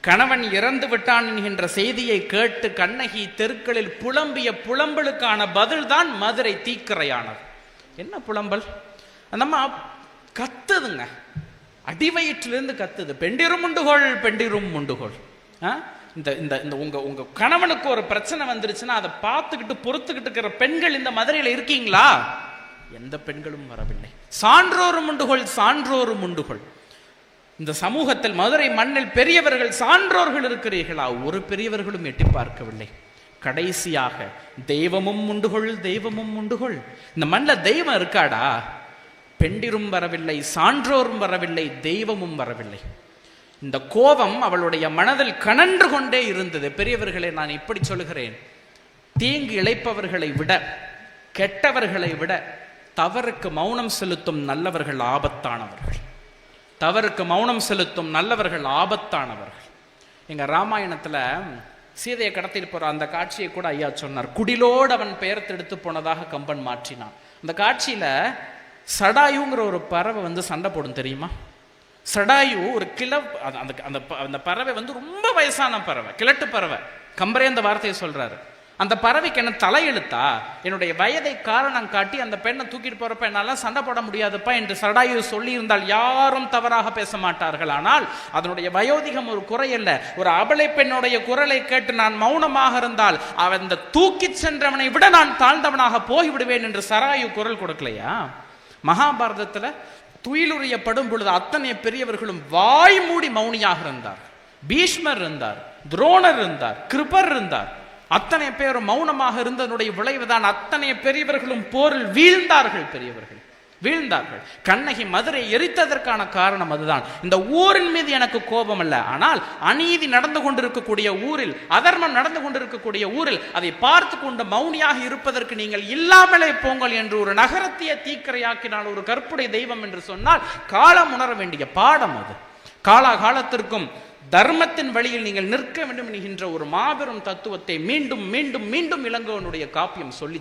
கணவன் இறந்து விட்டான் என்கின்ற செய்தியை கேட்டு கண்ணகி தெருக்களில் புலம்பிய புலம்பலுக்கான பதில்தான் மதுரை தீக்கரையானவர் என்ன புலம்பல்? அந்தம்மா கத்துதுங்க. அடிவயிற்றிலிருந்து கத்துது. பெண்டிரும் உண்டுகோள் பெண்டிரும் உண்டுகோள். ஆ? இந்த இந்த இந்த உங்க உங்க கணவனுக்கு ஒரு பிரச்சனை வந்துருச்சுன்னா அதை பார்த்துக்கிட்டு பொறுத்துக்கிட்டு இருக்கிற பெண்கள் இந்த மதுரையில் இருக்கீங்களா? எந்த பெண்களும் வரவில்லை. சான்றோரும் உண்டுகோள் சான்றோரும் உண்டுகோள். இந்த சமூகத்தில் மதுரை மண்ணில் பெரியவர்கள் சான்றோர்கள் இருக்கிறீர்களா? ஒரு பெரியவர்களும் எட்டி பார்க்கவில்லை. கடைசியாக தெய்வமும் உண்டுகொள் தெய்வமும் உண்டுகொள் இந்த மண்ணில் தெய்வம் இருக்காடா? பெண்டிரும் வரவில்லை சான்றோரும் வரவில்லை தெய்வமும் வரவில்லை. இந்த கோபம் அவளுடைய மனதில் கனன்று கொண்டே இருந்தது. பெரியவர்களை நான் இப்படி சொல்கிறேன் தீங்கு இழைப்பவர்களை விட கெட்டவர்களை விட தவறுக்கு மௌனம் செலுத்தும் நல்லவர்கள் ஆபத்தானவர்கள். தவறுக்கு மௌனம் செலுத்தும் நல்லவர்கள் ஆபத்தானவர்கள். எங்கள் ராமாயணத்தில் சீதையை கடத்திட்டு போகிற அந்த காட்சியை கூட ஐயா சொன்னார். குடிலோடு அவன் பெயர்த்தெடுத்து போனதாக கம்பன் மாற்றினான். அந்த காட்சியில் சடாயுங்கிற ஒரு பறவை வந்து சண்டை போடும் தெரியுமா? சடாயு ஒரு கிள அந்த அந்த- அந்த ப- அந்த பறவை வந்து ரொம்ப வயசான பறவை கிழட்டு பறவை. கம்பரே அந்த வார்த்தையை சொல்கிறாரு அந்த பறவைக்கு என்ன தலையெழுத்தா? என்னுடைய வயதை காரணம் காட்டி அந்த பெண்ணை தூக்கிட்டு போறப்ப என்னால சண்டை போட முடியாதுப்பா என்று சடாயு சொல்லி இருந்தால் யாரும் தவறாக பேச மாட்டார்கள். ஆனால் அதனுடைய வயோதிகம் ஒரு குறையல்ல ஒரு அபலை பெண்ணுடைய குரலை கேட்டு நான் மௌனமாக இருந்தால் அவன் இந்த தூக்கி சென்றவனை விட நான் தாழ்ந்தவனாக போய்விடுவேன் என்று சராயு குரல் கொடுக்கலையா? மகாபாரதத்துல துயிலுரியப்படும் பொழுது அத்தனை பெரியவர்களும் வாய் மூடி மௌனியாக இருந்தார் பீஷ்மர் இருந்தார் துரோணர் இருந்தார் கிருபர் இருந்தார். அத்தனை பேரும் மௌனமாக இருந்ததனுடைய விளைவுதான் அத்தனை பெரியவர்களும் போரில் வீழ்ந்தார்கள் பெரியவர்கள். வீழ்ந்தார்கள். கண்ணகி மதுரை எரித்ததற்கான காரணம் அதுதான். இந்த ஊரின் மீது எனக்கு கோபம் அல்ல. ஆனால் அநீதி நடந்து கொண்டிருக்கக்கூடிய ஊரில் அதர்மம் நடந்து கொண்டிருக்கக்கூடிய ஊரில் அதை பார்த்து கொண்டு மௌனியாக இருப்பதற்கு நீங்கள் இல்லாமலே போங்கள் என்று ஒரு நகரத்திய தீக்கரையாக்கினால் ஒரு கற்புடை தெய்வம் என்று சொன்னால் காலம் உணர வேண்டிய பாடம் அது. காலாகாலத்திற்கும் தர்மத்தின் வழியில் நீங்கள் நிற்க வேண்டும் என்கின்ற ஒரு மாபெரும் தத்துவத்தை மீண்டும் மீண்டும் மீண்டும் இளங்கோவனுடைய காப்பியம் சொல்லி